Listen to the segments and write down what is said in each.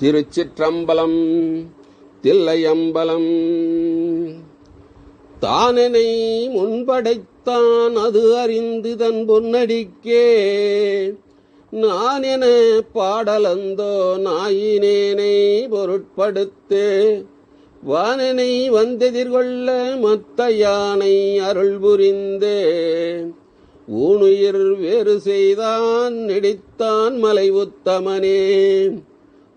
திருச்சிற்றம்பலம் தில்லையம்பலம். தானனை முன்படைத்தான் அது அறிந்து தன் பொன்னடிக்கே. நான் என பாடலந்தோ நாயினேனை பொருட்படுத்து. வானனை வந்தெதிர்கொள்ள மத்த யானை அருள் புரிந்தே. ஊனுயிர் வேறு செய்தான் நெடித்தான் மலை உத்தமனே.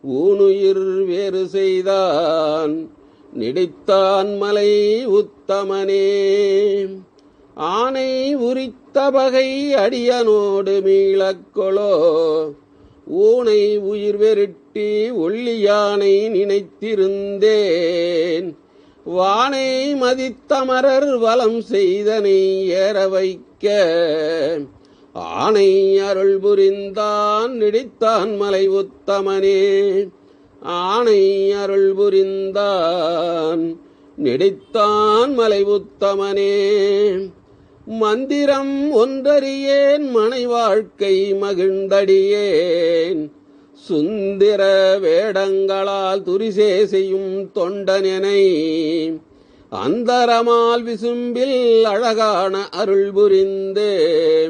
ஊனுயிர் வேறு செய்தான். நெடித்தான் மலை உத்தமனே. ஆனை உரித்த பகை அடியனோடு மீளக்கொளோ ஊனை உயிர் வெருட்டி ஒள்ளியானை நினைத்திருந்தேன். வானை மதித்தமரர் வலம் செய்தனை ஏற வைக்க. ஆனை அருள் புரிந்தான் நெடித்தான் மலை உத்தமனே. ஆனை அருள் புரிந்தான் நெடித்தான் மலை உத்தமனே. மந்திரம் ஒன்றறியேன் மனை வாழ்க்கை மகிழ்ந்தடியேன். சுந்திர வேடங்களால் துரிசே செய்யும் தொண்டனெனை அந்தரமால் விசும்பில் அழகான அருள் புரிந்தேன்.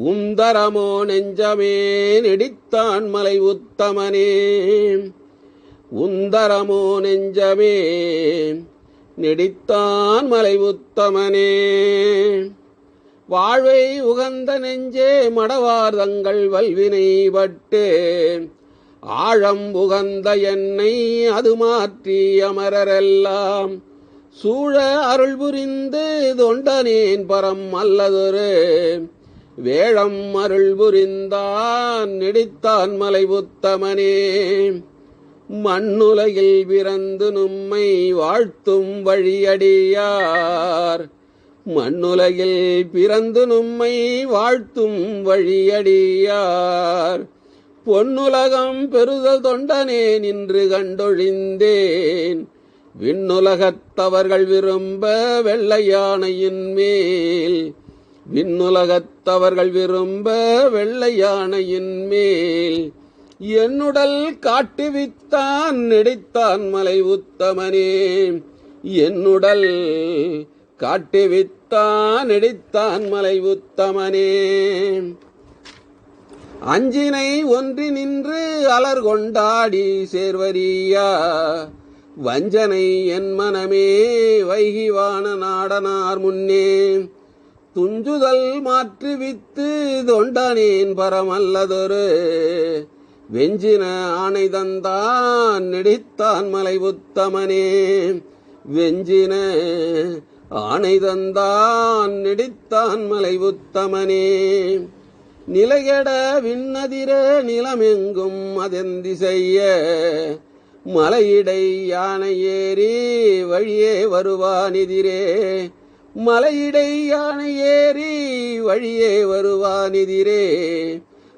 உந்தரமோ நெஞ்சமே நெடித்தான் மலை உத்தமனே. உந்தரமோ நெஞ்சமே நெடித்தான் மலை உத்தமனே. வாழ்வை உகந்த நெஞ்சே மடவார் தங்கள் வல்வினை பட்டு ஆழம் உகந்த என்னை அது மாற்றி அமரரெல்லாம். சூழ அருள் புரிந்து தொண்டனேன் பரம் அல்லதொரு வேழம் அருள் புரிந்தான் நெடித்தான் மலை புத்தமனே. மண்ணுலகில் பிறந்து நும்மை வாழ்த்தும் வழியடியார். மண்ணுலகில் பிறந்து நும்மை வாழ்த்தும் வழியடியார். பொன்னுலகம் பெறுதல் தொண்டனே நின்று கண்டொழிந்தேன். விண்ணுலகத்தவர்கள் விரும்ப வெள்ளையானையின் மேல். விண்ணுலகத்தவர்கள் விரும்ப வெள்ளையானையின் மேல். என்னுடல் காட்டுவித்தான் நெடித்தான் மலை உத்தமனே. என்னுடல் காட்டுவித்தான் நெடித்தான் மலை உத்தமனே. அஞ்சினை ஒன்றி நின்று அலர் கொண்டாடி சேர்வரியா. வஞ்சனை என் மனமே வைகிவான நாடனார் முன்னே. துஞ்சுதல் மாற்றுவித்து தொண்டனேன் பரமல்லதொரு. வெஞ்சின ஆணை தந்தான் நெடித்தான் மலை உத்தமனே. வெஞ்சின ஆணை தந்தான் நெடித்தான் மலை உத்தமனே. நிலையட விண்ணதிர நிலமெங்கும் அதெந்தி செய்ய மலையிடை யானை ஏறி வழியே வருவானிதிரே மலையிடை யானை ஏறி வழியே வருவானிதிரே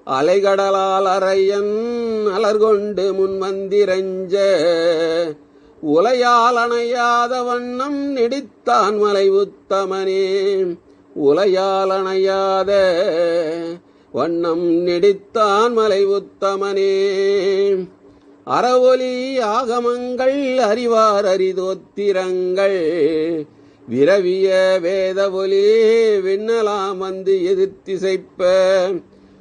அலைகடலால் அறையன் அலர்கொண்டு முன் வந்திரஞ்ச. உலையால் அணையாத வண்ணம் நெடித்தான் மலை உத்தமனே. உலையால் அணையாத வண்ணம் நெடித்தான் மலை உத்தமனே. அறவொலி ஆகமங்கள் அறிவார் அரிதோத்திரங்கள். விரவிய வேத ஒலி விண்ணலாம் வந்து எதிர்த்திசைப்ப.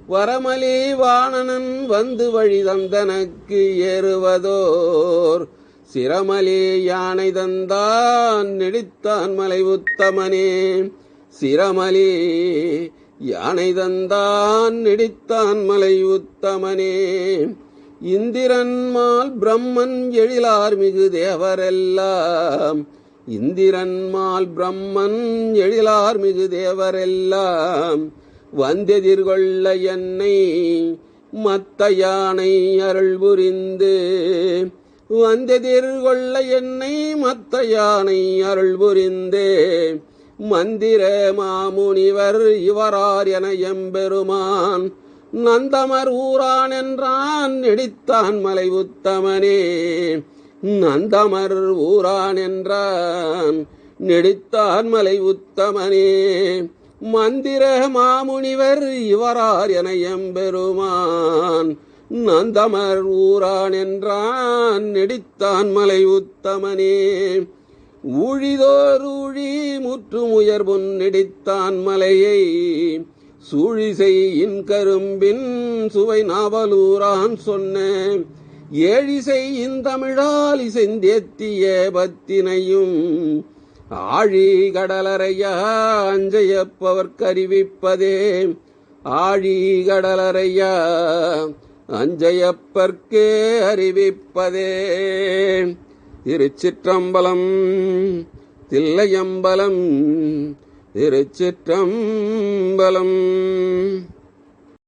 வரமலி வாணனன் வந்து வழி தந்தனக்கு ஏறுவதோர். சிரமலி யானை தந்தான் நெடித்தான் மலை உத்தமனே. சிரமலி யானை தந்தான் நெடித்தான் மலை உத்தமனே. இந்திரன்மால் பிரம்மன் எழிலார் மிகு தேவரெல்லாம். இந்திரன்மால் பிரம்மன் எழிலார் மிகு தேவரெல்லாம் வந்தெதிர்கொள்ள என்னை மத்த யானை அருள் புரிந்து வந்தெதிர்கொள்ள என்னை மத்த யானை அருள் புரிந்து மந்திர மாமுனிவர் இவரார் என எம்பெருமான் நந்தமர் ஊரான் என்றான் நெடித்தான் மலை உத்தமனே. நந்தமர் ஊரான் என்றான். நெடித்தான் மலை உத்தமனே. மந்திர மாமுனிவர் இவரார் என எம்பெருமான். நந்தமர் ஊரான் என்றான். நெடித்தான் மலை உத்தமனே. ஊழிதோர் ஊழி நெடித்தான் மலையை. சூழிசெய்யின் கரும்பின் சுவை நாவலூரான் சொன்ன ஏழிசை இந்தமிழால் இசைந்தேத்திய பத்தினையும் ஆழி கடலறையா அஞ்சையப்பவர்க்கறிவிப்பதே. ஆழி கடலறையா அஞ்சையப்பர்க்கே அறிவிப்பதே. திருச்சிற்றம்பலம் தில்லையம்பலம் திருச்சிற்றம்பலம்.